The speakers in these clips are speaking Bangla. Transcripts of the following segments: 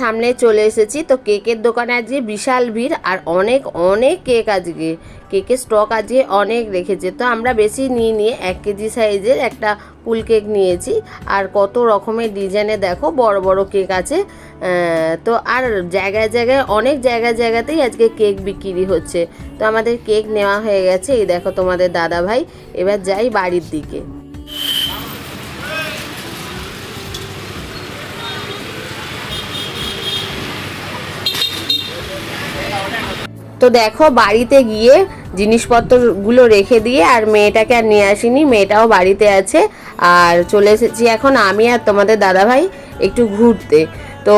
সামনে চলে এসেছি। তো কেকের দোকানে আজকে বিশাল ভিড় আর অনেক অনেক কেক আজকে। কেকের স্টক আজকে অনেক রেখেছে। তো আমরা বেশি নিয়ে নিয়ে এক কেজি সাইজের একটা ফুল কেক নিয়েছি। আর কত রকমের ডিজাইনে দেখো, বড় বড় কেক আছে। তো আর জায়গায় জায়গায়, অনেক জায়গায়, জায়গাতেই আজকে কেক বিক্রি হচ্ছে। তো আমাদের কেক নেওয়া হয়ে গেছে। এই দেখো তোমাদের দাদা ভাই এবার যাই বাড়ির দিকে। তো দেখো বাড়িতে গিয়ে জিনিসপত্রগুলো রেখে দিয়ে আর মেয়েটাকে আর নিয়ে আসিনি, মেয়েটাও বাড়িতে আছে। আর চলে এসেছি এখন আমি আর তোমাদের দাদাভাই একটু ঘুরতে। তো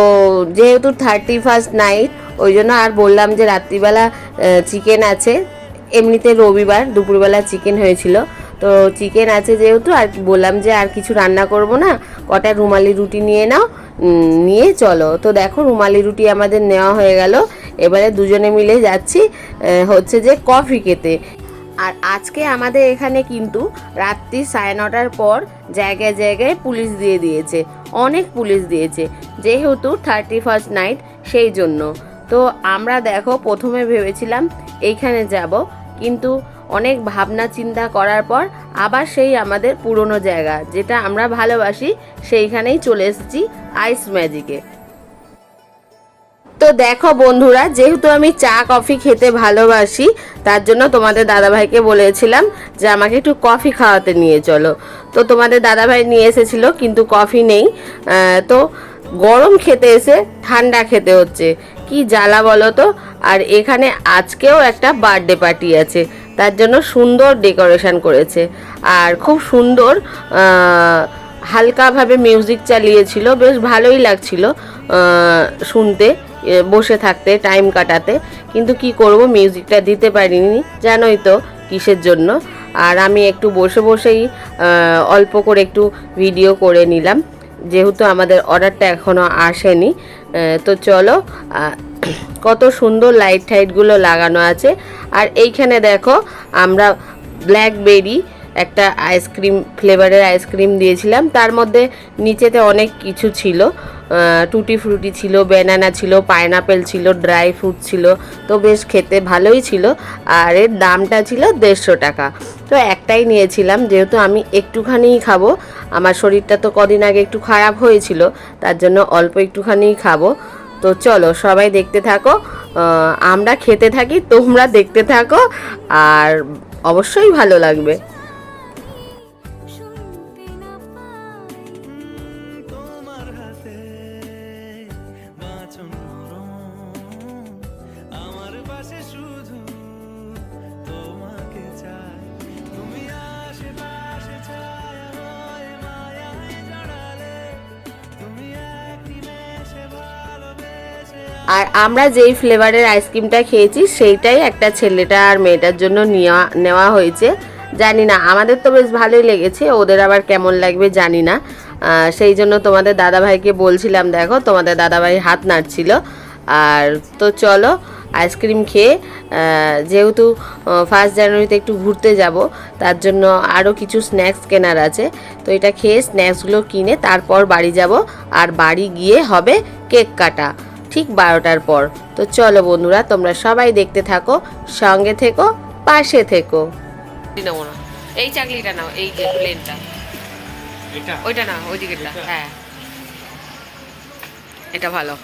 যেহেতু থার্টি ফার্স্ট নাইট ওই জন্য আর বললাম যে রাত্রিবেলা চিকেন আছে। এমনিতে রবিবার, দুপুরবেলা চিকেন হয়েছিল। তো চিকেন আছে যেহেতু, আর বললাম যে আর কিছু রান্না করব না, কটা রুমালি রুটি নিয়ে নাও নিয়ে চলো। তো দেখো রুমালি রুটি আমাদের নেওয়া হয়ে গেল। এবারে দুজনে মিলে যাচ্ছি হচ্ছে যে কফি খেতে। আর আজকে আমাদের এখানে কিন্তু রাত্রি সাড়ে নটার পর জায়গায় জায়গায় পুলিশ দিয়ে দিয়েছে, অনেক পুলিশ দিয়েছে, যেহেতু থার্টি ফার্স্ট নাইট সেই জন্য। তো আমরা দেখো, প্রথমে ভেবেছিলাম এইখানে যাব, কিন্তু অনেক ভাবনা চিন্তা করার পর আবার সেই আমাদের পুরনো জায়গা, যেটা আমরা ভালোবাসি, সেইখানেই চলে এসেছি আইস ম্যাজিকে। তো দেখো বন্ধুরা, যেহেতু আমি চা, কফি খেতে ভালোবাসি, তার জন্য তোমাদের দাদাভাইকে বলেছিলাম যে আমাকে একটু কফি খাওয়াতে নিয়ে চলো। তো তোমাদের দাদাভাই নিয়ে এসেছিল, কিন্তু কফি নেই। তো গরম খেতে এসে ঠান্ডা খেতে হচ্ছে। কি জ্বালা বলো তো? আর এখানে আজকেও একটা বার্থডে পার্টি আছে, তার জন্য সুন্দর ডেকোরেশন করেছে। আর খুব সুন্দর হালকাভাবে মিউজিক চালিয়েছিল, বেশ ভালোই লাগছিল শুনতে। বসে থাকতে টাইম কাটাতে। কিন্তু কি করব মিউজিকটা দিতে পারিনি, জানোই তো, কিসের জন্য। আর আমি একটু বসে বসেই অল্প করে একটু ভিডিও করে নিলাম। যেহেতু আমাদের অর্ডারটা এখনও আসেনি তো চলো কত সুন্দর লাইট টাইটগুলো লাগানো আছে। আর এইখানে দেখো, আমরা ব্ল্যাকবেরি একটা আইসক্রিম ফ্লেভারের আইসক্রিম দিয়েছিলাম। তার মধ্যে নিচেতে অনেক কিছু ছিল। টুটি ফ্রুটি ছিল ব্যানানা ছিল পাইনাপেল ছিল ড্রাই ফ্রুট ছিল। তো বেশ খেতে ভালোই ছিল। আর এর দামটা ছিল দেড়শো টাকা। তো একটাই নিয়েছিলাম, যেহেতু আমি একটুখানিই খাব। আমার শরীরটা তো কদিন আগে একটু খারাপ হয়েছিল, তার জন্য অল্প একটুখানিই খাব। তো চলো, সবাই দেখতে থাকো। আমরা খেতে থাকি, তোমরা দেখতে থাকো। আর অবশ্যই ভালো লাগবে। আর আমরা যেই ফ্লেভারের আইসক্রিমটা খেয়েছি, সেইটাই একটা ছেলেটা আর মেয়েটার জন্য নেওয়া নেওয়া হয়েছে। জানি না, আমাদের তো বেশ ভালোই লেগেছে, ওদের আবার কেমন লাগবে জানি না। সেই জন্য তোমাদের দাদাভাইকে বলছিলাম, দেখো, তোমাদের দাদাভাই হাত নাড়ছিল। আর তো চলো, আইসক্রিম খেয়ে যেহেতু ফার্স্ট জানুয়ারিতে একটু ঘুরতে যাব, তার জন্য আরও কিছু স্ন্যাক্স কেনার আছে। তো এটা খেয়ে স্ন্যাক্সগুলো কিনে তারপর বাড়ি যাব, আর বাড়ি গিয়ে হবে কেক কাটা। ঠিক বারোটার পর। তো চলো বন্ধুরা তোমরা সবাই দেখতে থাকো সঙ্গে থেকো পাশে থেকো। নেব না এই চাকলিটা নাও এই যে প্লেনটা এটা? ওইটা না ওই দিকেরটা হ্যাঁ। এটা ভালো।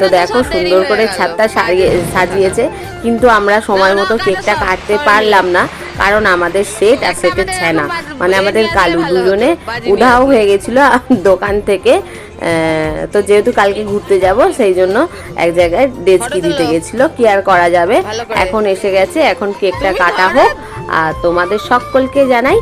তো দেখো সুন্দর করে ছাদটা সাজিয়েছে কিন্তু আমরা সময় মতো কেকটা কাটতে পারলাম না কারণ আমাদের সেট আর সেটের ছানা। মানে আমাদের কালু দুজনে উধাও হয়ে গেছিল দোকান থেকে। তো যেহেতু কালকে ঘুরতে যাব সেই জন্য এক জায়গায় ডেচকি দিতে গেছিল। কি আর করা যাবে? এখন এসে গেছে এখন কেকটা কাটা হোক। আর তোমাদের সকলকে জানাই